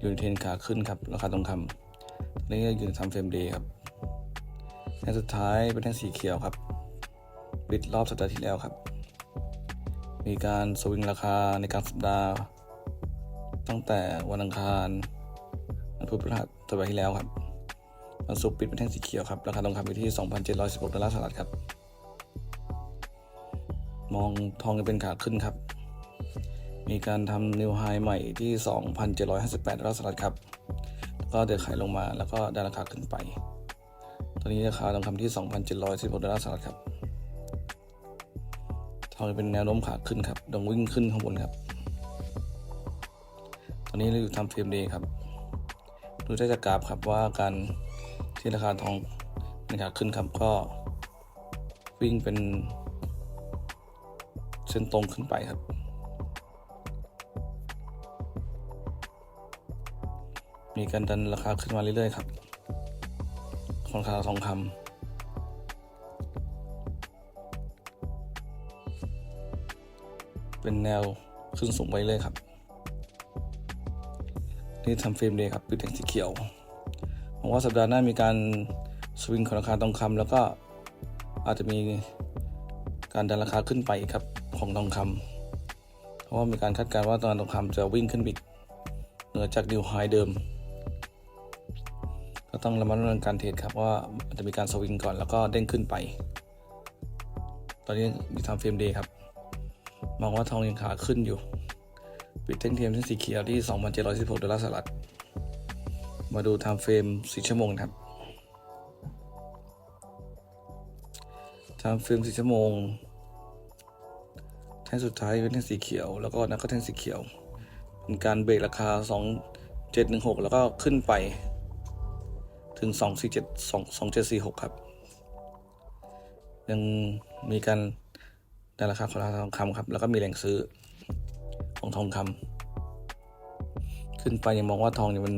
อยู่ในเทรนขาขึ้นครับ ราคาทองคำนนี้อยู่ในทำเฟรมเดย์ครับแท่งสุดท้ายเป็นแท่งสีเขียวครับปิดรอบสัปดาห์ที่แล้วครับ มีการสวิงราคาในกลางสัปดาห์ ตั้งแต่วันอังคารวันพุธพฤหัสสัปดาห์ที่แล้วครับวันศุกร์ปิดเป็นแท่งสีเขียวครับ ราคาทองคำอยู่ที่ 2,716ดอลลาร์สหรัฐครับ มองทองจะเป็นขาขึ้นครับ มีการทำนิวไฮใหม่ที่ 2,758ดอลลาร์สหรัฐครับ ก็เดินขายลงมาแล้วก็ได้ราคาขึ้นไป ตอนนี้ราคาทองคำที่ 2,716ดอลลาร์สหรัฐครับทองเป็นแนวโน้มขาขึ้นครับดงวิ่งขึ้นข้างบนครับ ตอนนี้เราอยู่ทำเฟรมเดย์ครับ ดูได้จากกราฟครับว่าการที่ราคาทองเป็นขาขึ้นครับก็วิ่งเป็นเส้นตรงขึ้นไปครับ มีการดันราคาขึ้นมาเรื่อยๆครับของราคาทองคำเป็นแนวขึ้นสูงไปเรื่อยครับ นี่ทำเฟรมเดย์ครับปิดแท่งสีเขียวหวังว่าสัปดาห์หน้ามีการสวิงของราคาทองคำแล้วก็อาจจะมีการดันราคาขึ้นไปครับของทองคำเพราะว่ามีการคาดการณ์ว่าตอนทองคำจะวิ่งขึ้นบิดเหนือจากนิวไฮเดิม ก็ต้องระมัดระวังการเทรดครับว่าจจะมีการสวิงก่อนแล้วก็เด้งขึ้นไป ตอนนี้มีทำเฟรมเดย์ครับ มองว่าทองยังขาขึ้นอยู่ ปิดเท่งเทียมที่สีเขียวที่ 2,716ดอลลาร์สหรัฐ มาดูทม์เฟรม4ชั่วโมงครับทม์เฟรม4ชั่วโมง แท่งสุดท้ายเป็นแท่งสีเขียว แล้วก็นักก็แท่งสีเขียว เป็นการเบรกราคา 2716 แล้วก็ขึ้นไป ถึง 247 2746 ครับ ยังมีการในราคาของทองคำครับ แล้วก็มีแหล่งซื้อของทองคำขึ้นไปยังมองว่าทองเนี่ยมัน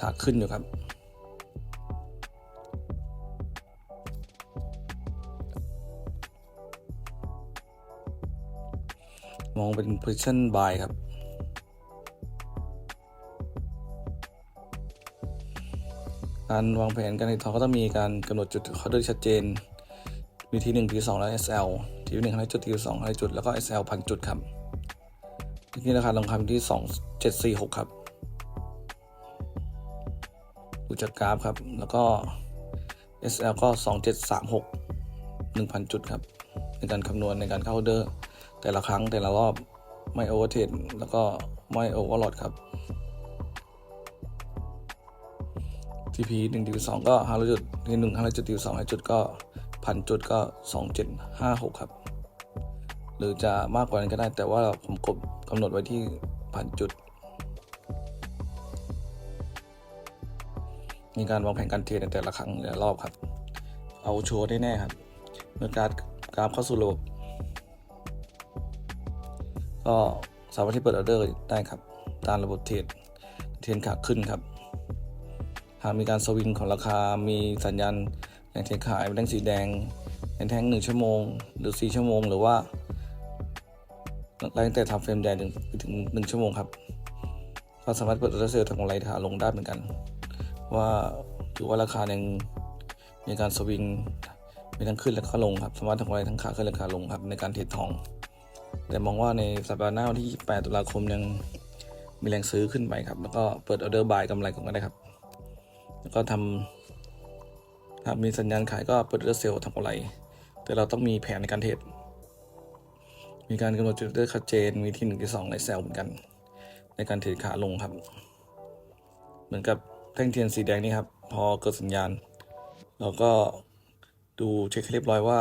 ขาขึ้นอยู่ครับมองเป็น position buy ครับ การวางแผนการเทรดทองก็ต้องมีการกำหนดจุดเขาด้วยชัดเจน มีทีหนึ่งทีสองแล้ว SL ทีหนึ่งให้จุดทีสองให้จุดแล้วก็ SL พันจุดครับที่ราคาทองคำที่สองเจ็ดสี่หกครับดูจากกราฟครับ แล้วก็ SL ก็สองเจ็ดสามหกหนึ่งพันจุดครับในการคำนวณในการเข้าเดอร์ แต่ละครั้งแต่ละรอบไม่โอเวอร์เทรดแล้วก็ไม่โอเวอร์ลอดครับ TP หนึ่งจุดสองก็ห้าจุดที่หนึ่งห้าจุดที่สองห้าจุดก็พันจุดก็สองเจ็ดห้าหกครับ หรือจะมากกว่านั้นก็ได้ แต่ว่าผมกบกำหนดไว้ที่พันจุด มีการวางแผนการเทรดในแต่ละครั้งแต่ละรอบครับ เอาชัวร์ได้แน่ครับ เมื่อการกราฟเข้าสู่ระบบก็สามารถที่เปิดออเดอร์ได้ครับ ตามระบบเทรดเทรนขาขึ้นครับ หากมีการสวิงของราคา มีสัญญาณแรงเทขายเป็นแท่งสีแดงเป็นแท่งหนึ่งชั่วโมง หรือสี่ชั่วโมง หรือว่าไล่ตั้งแต่ทำเฟรมแดงถึงถึงหนึ่งชั่วโมงครับ ก็สามารถเปิดออเดอร์เซลล์ทำกำไรขาลงได้เหมือนกัน ว่าถือว่าราคายังมีการสวิงมีทั้งขึ้นและก็ลงครับ สามารถทำกำไรทั้งขาขึ้นและขาลงครับในการเทรดทอง แต่มองว่าในสัปดาห์หน้าวันที่28ตุลาคมยังมีแรงซื้อขึ้นไปครับ แล้วก็เปิดออเดอร์บายกำไรก่อนก็ได้ครับ แล้วก็ทำถ้ามีสัญญาณขายก็เปิดออเดอร์เซลล์ทำกำไร แต่เราต้องมีแผนในการเทรด มีการกำหนดจุดออเด้ชัดเจน มีที่หนึ่งที่สองในเซลล์เหมือนกัน ในการเทรดขาลงครับ เหมือนกับแท่งเทียนสีแดงนี่ครับ พอเกิดสัญญาณ เราก็ดูเช็คเรียบร้อยว่า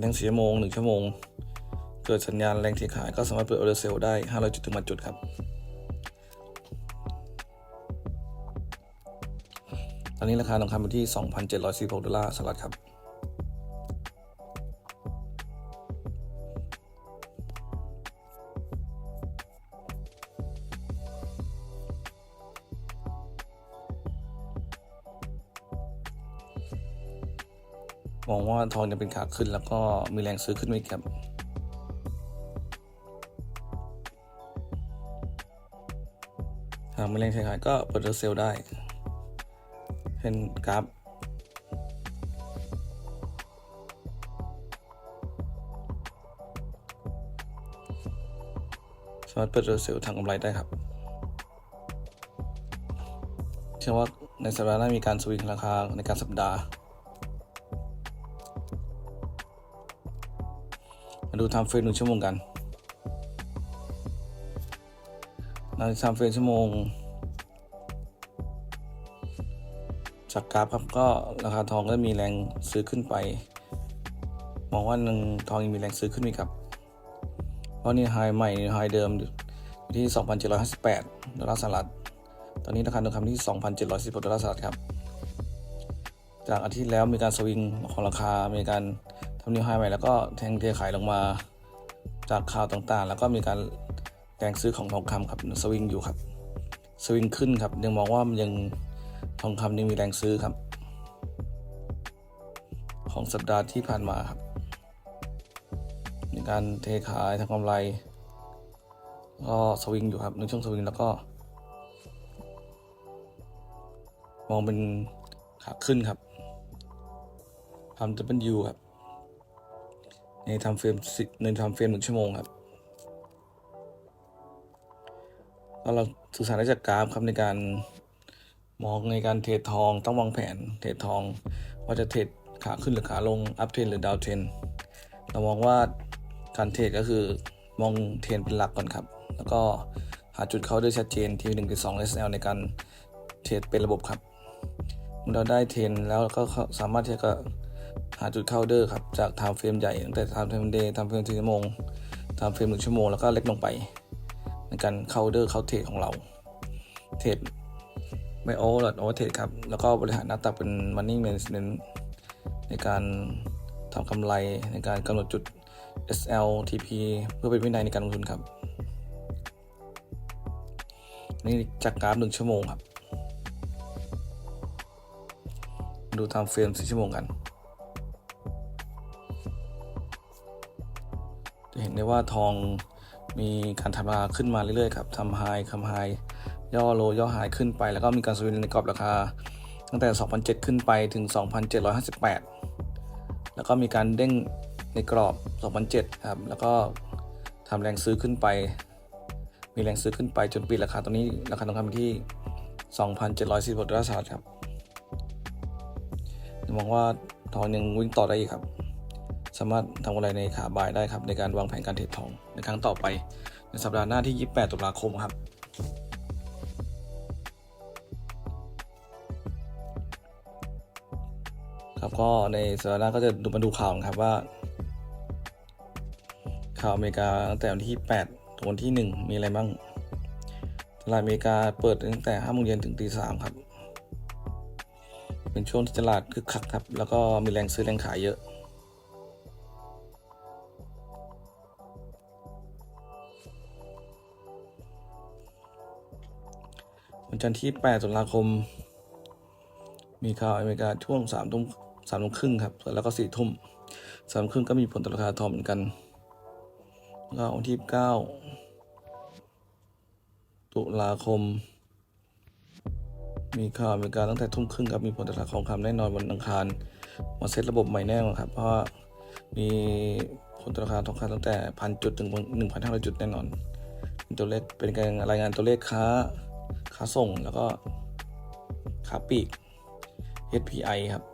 แท่งสีชั่วโมงหนึ่งชั่วโมง เกิดสัญญาณแรงเทขายก็สามารถเปิดออเดอร์เซลล์ได้500จุดถึงพันจุดครับ ตอนนี้ราคาทองคำอยู่ที่ 2,746ดอลลาร์สหรัฐครับมองว่าทองจะเป็นขาขึ้นแล้วก็มีแรงซื้อขึ้นมาอีกครับ หากม่แรงเทขายก็เปิดเซลล์ได้ เป็นกราฟสามารถเปิดเซลล์ทางกำไรได้ครับ เชื่อว่าในสัปดาห์หน้ามีการสวิงราคาในการสัปดาห์ มาดูทม์เฟรมหนึ่งชั่วโมงกันในไทม์เฟรมชั่วโมง จากกราฟครับก็ราคาทองก็มีแรงซื้อขึ้นไป มองว่าหนึ่งทองยังมีแรงซื้อขึ้นอีกครับ เพราะนี่ไฮใหม่ไฮเดิมอยู่ที่ 2,758 ดอลลาร์สหรัฐ ตอนนี้ราคาทองคำที่ 2,716 ดอลลาร์สหรัฐครับ จากอาทิตย์แล้วมีการสวิงของราคา มีการทำนิวไฮใหม่แล้วก็แทงเทขายลงมาจากข่าวต่างๆ แล้วก็มีการแรงซื้อของทองคำครับสวิงอยู่ครับ สวิงขึ้นครับยังมองว่ามันยัง ทองคำยังมีแรงซื้อครับ ของสัปดาห์ที่ผ่านมาครับมีการเทขายทำกำไร ก็สวิงอยู่ครับในช่วงสวิงแล้วก็ มองเป็นขาขึ้นครับทำจะเป็นยูครับ ในทำเฟรมในทำเฟรมหนึ่งชั่วโมงครับก็เราสื่อสารได้จากกราฟครับในการ มองในการเทรดทองต้องวางแผนเทรดทอง ว่าจะเทรดขาขึ้นหรือขาลงอัพเทรนหรือดาวเทรนเรามองว่าการเทรดก็คือมองเทรนเป็นหลักก่อนครับ แล้วก็หาจุดเข้าด้วยชัดเจนที่1 2 SL ในการเทรดเป็นระบบครับเมื่อเราได้เทรนแล้วก็สามารถที่จะหาจุดเข้าเดอร์ครับจากไทม์เฟรมใหญ่ตั้งแต่ไทม์เฟรมเดย์ไทม์เฟรมชั่วโมงไทม์เฟรมหนึ่งชั่วโมงแล้วก็เล็กลงไป ในการเข้าเดอร์เข้าเทรดของเรา เทรด ไม่โอเวอร์โอเวอร์เทรดครับ แล้วก็บริหารหน้าตักเป็น money management ในการทำกำไรในการกำหนดจุด SL TP เพื่อเป็นวินัยในการลงทุนครับ นี่จากกราฟหนึ่งชั่วโมงครับ ดูทม์เฟรมสี่ชั่วโมงกัน จะเห็นได้ว่าทองมีการทำราขึ้นมาเรื่อยๆครับทำไฮคำไฮ ย่อโลย่อไฮขึ้นไป แล้วก็มีการสวิงในกรอบราคา ตั้งแต่ 2,007 ขึ้นไปถึง 2,758 แล้วก็มีการเด้งในกรอบ 2,007 ครับ แล้วก็ทำแรงซื้อขึ้นไป มีแรงซื้อขึ้นไปจนปิดราคาตรงนี้ราคาทองคำที่ 2,746ดอลลาร์สหรัฐครับมองว่าทองยังวิ่งต่อได้อีกครับ สามารถทำกำไรในขาบายได้ครับ ในการวางแผนการเทรดทองในครั้งต่อไป ในสัปดาห์หน้าที่ 28 ตุลาคมครับ ครับ ก็ในสัปดาห์หน้าก็จะดูมาดูข่าวนะครับว่า ข่าวอเมริกาตั้งแต่วันที่ 8ถึงวันที่ 1 มีอะไรบ้างตลาดอเมริกาเปิดตั้งแต่5โมงเย็นถึงตี3ครับ เป็นช่วงที่ตลาดคึกคักครับ แล้วก็มีแรงซื้อแรงขายเยอะวันจันทร์ที่ 8 ตุลาคม มีข่าวอเมริกาช่วง3ทุ่ม 3ทุ่มครึ่งครับ แล้วก็4ทุ่ม3ทุ่มครึ่งก็มีผลต่อราคาทองเหมือนกันแล้ววันที่9ตุลาคม มีข่าวอเมริกาตั้งแต่ทุ่มครึ่งครับมีผลต่อราคาทองคำแน่นอนวันอังคารมาเซตระบบใหม่แน่นอนครับ เพราะมีผลต่อราคาทองคำตั้งแต่พันจุดถึงหนึ่งพันห้าร้อยจุดแน่นอน เป็นตัวเลขเป็นการรายงานตัวเลขค้าค้าส่งแล้วก็ขาปลีก HPI ครับ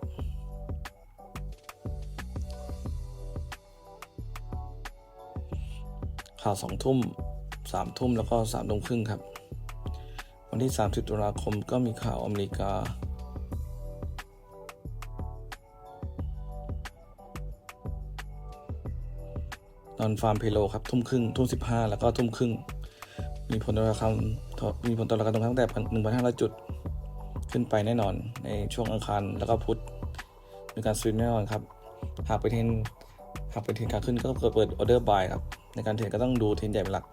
ข่าวสองทุ่มสามทุ่มแล้วก็สามทุ่มครึ่งครับ วันที่ 30 ตุลาคมก็มีข่าวอเมริกา นอนฟาร์มเพโลครับทุ่มครึ่งทุ่มสิบห้าแล้วก็ทุ่มครึ่ง มีผลต่อราคามีผลต่อราคาตรงตั้งแต่หนึ่งพันห้าร้อยจุด ขึ้นไปแน่นอนในช่วงอังคารแล้วก็พุธมีการสวิงแน่นอนครับ หากไปเทนหากไปเทนขาขึ้นก็เกิดเปิดออเดอร์บายครับ ในการเทรดก็ต้องดูเทรนใหญ่เป็นหลัก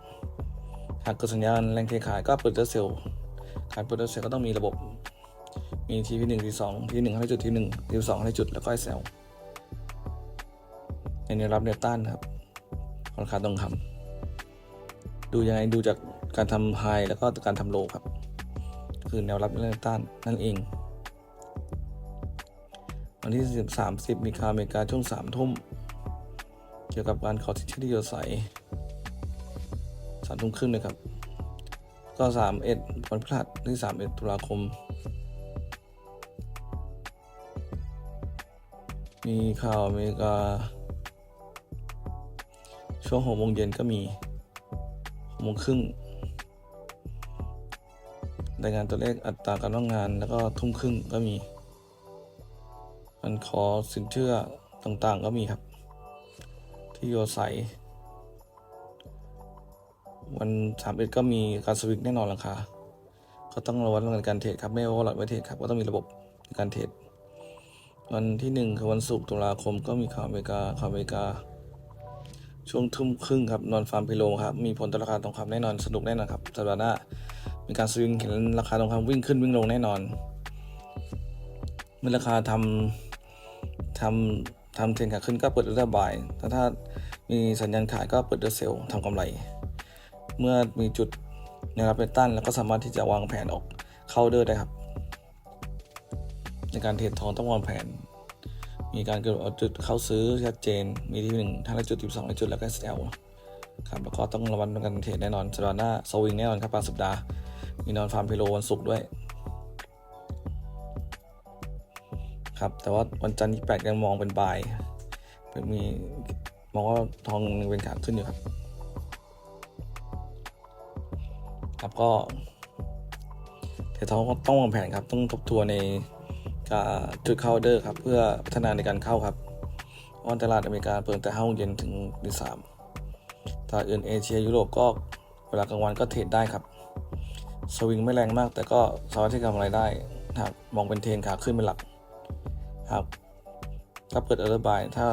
หากเกิดสัญญาณแรงเทขายก็เปิดเดอร์เซลการเปิดเดอร์เซลก็ต้องมีระบบ มีทีวีหนึ่งทีสองทีหนึ่งให้จุดทีหนึ่งทีสองให้จุดแล้วก็ให้เซลในแนวรับแนวต้านครับราคาต้องทำดูยังไงดูจากการทำไฮแล้วก็การทำโลครับ คือแนวรับและแนวต้านนั่นเอง วันที่10 30มีข่าอเมริกาช่วง3ทุ่ม เกี่ยวกับการขอสิทธิที่อยู่อาศัยสามทุ่มครึ่งนะครับ ก็สามเอ็ดวันพฤหัสที่สามเอ็ดตุลาคม มีข่าวอเมริกา ช่วงหกโมงเย็นก็มีหกโมงครึ่งรายงานตัวเลขอัตราการว่างงานแล้วก็ทุ่มครึ่งก็มี มันขอสินเชื่อต่างๆก็มีครับ ที่อยู่อาศัยวันสามเอ็ดก็มีการสวิงแน่นอนราคาก็ต้องระวังเรื่องการเทรดครับไม่ว่าหลักไม่เทรดครับก็ต้องมีระบบการเทรดวันที่หนึ่งคือวันศุกร์ตุลาคมก็มีข่าวอเมริกาข่าวอเมริกา ช่วงทุ่มครึ่งครับนอนฟาร์มพิโลครับมีผลต่อราคาทองคำแน่นอนสนุกแน่นอนครับสัปดาห์หน้ามีการสวิงเห็นราคาทองคำวิ่งขึ้นวิ่งลงแน่นอน เมื่อราคาทำทำ ทำเทรนขาขึ้นก็เปิดเดอร์บายแต่ถ้ามีสัญญาณขายก็เปิดเดอร์เซลทำกำไร เมื่อมีจุดแนวรับเป็นต้านแล้วก็สามารถที่จะวางแผนออกเข้าเดอร์ได้ครับ ในการเทรดทองต้องวางแผน มีการกำหนดจุดเข้าซื้อชัดเจน มีที่หนึ่งทั้งละจุดที่สองละจุดแล้วก็ SL ครับแล้วก็ต้องระวังเรื่องการเทรดแน่นอนสัปดาห์หน้าสวิงแน่นอนครับกลางสัปดาห์มีนอนฟาร์มเพโลวันศุกร์ด้วย ครับแต่ว่าวันจันทร์ที่แปดยังมองเป็นบายเป็นมีมองว่าทองยังเป็นขาขึ้นอยู่ครับ ครับก็เดี๋ยวทองก็ต้องวางแผนครับ ต้องทบทวนในการจุดเข้าเดอร์ครับ เพื่อพัฒนาในการเข้าครับเพราะว่าตลาดอเมริกาเปิดแต่ห้าโมงเย็นถึงตีสามตลาดอื่นเอเชียยุโรปก็เวลากลางวันก็เทรดได้ครับ สวิงไม่แรงมากแต่ก็สามารถที่จะทำอะไรได้ครับมองเป็นเทรนขาขึ้นเป็นหลัก ครับ ถ้าเปิดออเดอร์บายถ้า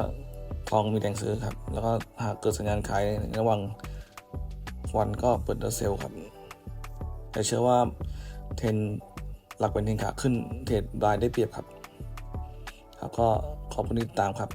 ทองมีแรงซื้อครับ แล้วก็หากเกิดสัญญาณขายในระหว่างวันก็เปิดออเดอร์เซลครับ แต่เชื่อว่าเทนหลักเป็นเทนขาขึ้นเทรดบายได้เปรียบครับ ครับก็ขอบคุณที่ตามครับ